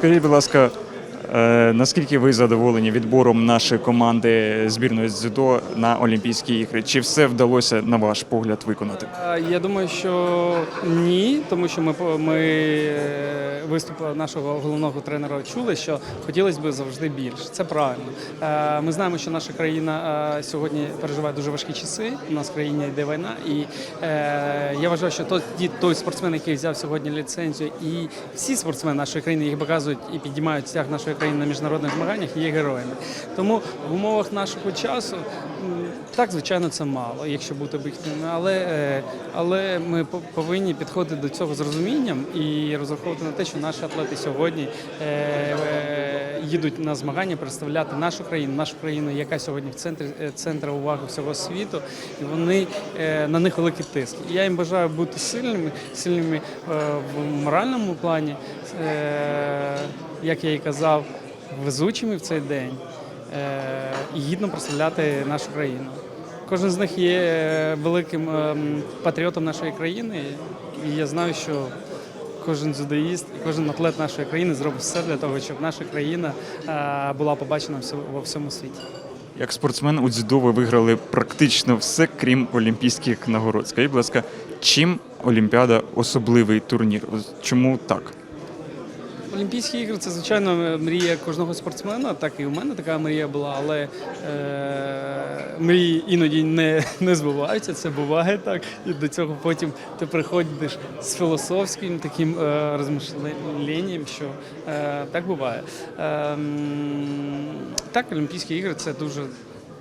Скажіть, будь ласка, наскільки ви задоволені відбором нашої команди збірної з дзюдо на Олімпійські ігри? Чи все вдалося, на ваш погляд, виконати? Е, Я думаю, що ні, тому що ми, ми е, виступ нашого головного тренера чули, що хотілося б завжди більше. Це правильно. Е, Ми знаємо, що наша країна е, сьогодні переживає дуже важкі часи. У нас в країні йде війна, і е, я вважаю, що той, той спортсмен, який взяв сьогодні ліцензію, і всі спортсмени нашої країни їх показують і піднімають стяг нашої на міжнародних змаганнях, є героями. Тому в умовах нашого часу так, звичайно, це мало, якщо бути об'єктивними, але, е, але ми по- повинні підходити до цього з розумінням і розраховувати на те, що наші атлети сьогодні е, е, їдуть на змагання представляти нашу країну, нашу країну, яка сьогодні в центрі центрі уваги всього світу, і вони на них великий тиск. Я їм бажаю бути сильними, сильними в моральному плані, як я і казав, везучими в цей день е, і гідно представляти нашу країну. Кожен з них є е, великим ем, патріотом нашої країни, і я знаю, що кожен дзюдоїст і кожен атлет нашої країни зробить все для того, щоб наша країна е, була побачена во всьому світі. Як спортсмен у дзюдо ви виграли практично все, крім олімпійських нагород. Скажіть, будь ласка, чим Олімпіада особливий турнір? Чому так? Олімпійські ігри це звичайно мрія кожного спортсмена. Так і у мене така мрія була, але е, мрії іноді не, не збуваються. Це буває так. І до цього потім ти приходиш з філософським таким е, розмишленням, що е, так буває. Е, так, Олімпійські ігри це дуже.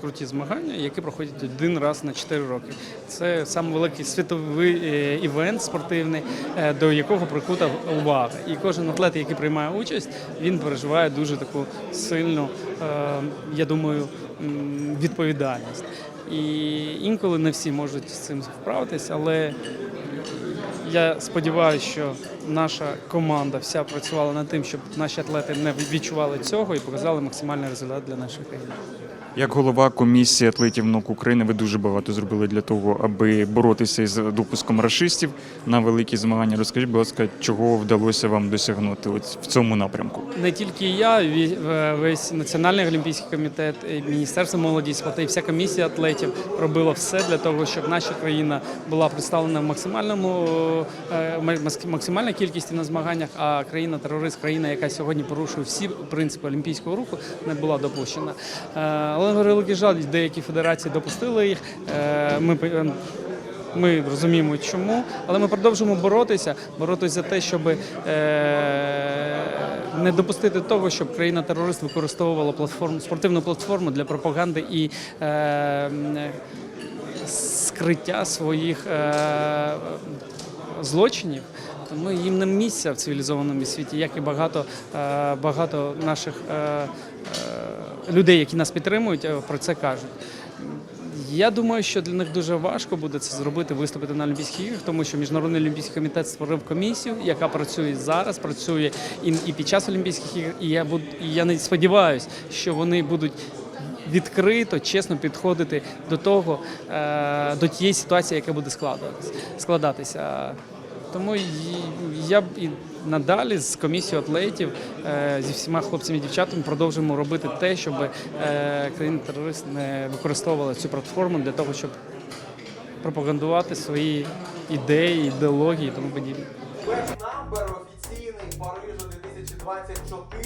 Круті змагання, які проходять один раз на 4 роки. Це саме великий світовий е, івент спортивний, е, до якого прикута увага. І кожен атлет, який приймає участь, він переживає дуже таку сильну, е, я думаю, відповідальність. І інколи не всі можуть з цим вправитись, але я сподіваюся, що наша команда вся працювала над тим, щоб наші атлети не відчували цього і показали максимальний результат для нашої країни. Як голова комісії атлетів НОК України, ви дуже багато зробили для того, аби боротися із допуском рашистів на великі змагання. Розкажіть, будь ласка, чого вдалося вам досягнути от в цьому напрямку? Не тільки я, е, весь національний олімпійський комітет, Міністерство молоді і і вся комісія атлетів робила все для того, щоб наша країна була представлена в максимальному е, максимальній кількості на змаганнях. А країна терорист, країна, яка сьогодні порушує всі принципи олімпійського руху, не була допущена. Але на великий жаль, деякі федерації допустили їх. Е, Ми е, ми розуміємо, чому, але ми продовжуємо боротися, боротися за те, щоб е, не допустити того, щоб країна-терорист використовувала платформу спортивну платформу для пропаганди і скриття своїх е, злочинів. Тому їм не місця в цивілізованому світі, як і багато, багато наших людей, які нас підтримують, е, про це кажуть. Я думаю, що для них дуже важко буде це зробити, виступити на Олімпійських іграх, тому що Міжнародний олімпійський комітет створив комісію, яка працює зараз, працює і, і під час Олімпійських ігор. І я буду, і я не сподіваюся, що вони будуть. Відкрито, чесно підходити до того, е, до тієї ситуації, яка буде складатися. Тому я б і надалі з комісією атлетів, е, зі всіма хлопцями і дівчатами продовжуємо робити те, щоб е, країни-терорист не використовували цю платформу для того, щоб пропагандувати свої ідеї, ідеології і тому подібне. Number офіційний Парижу 2024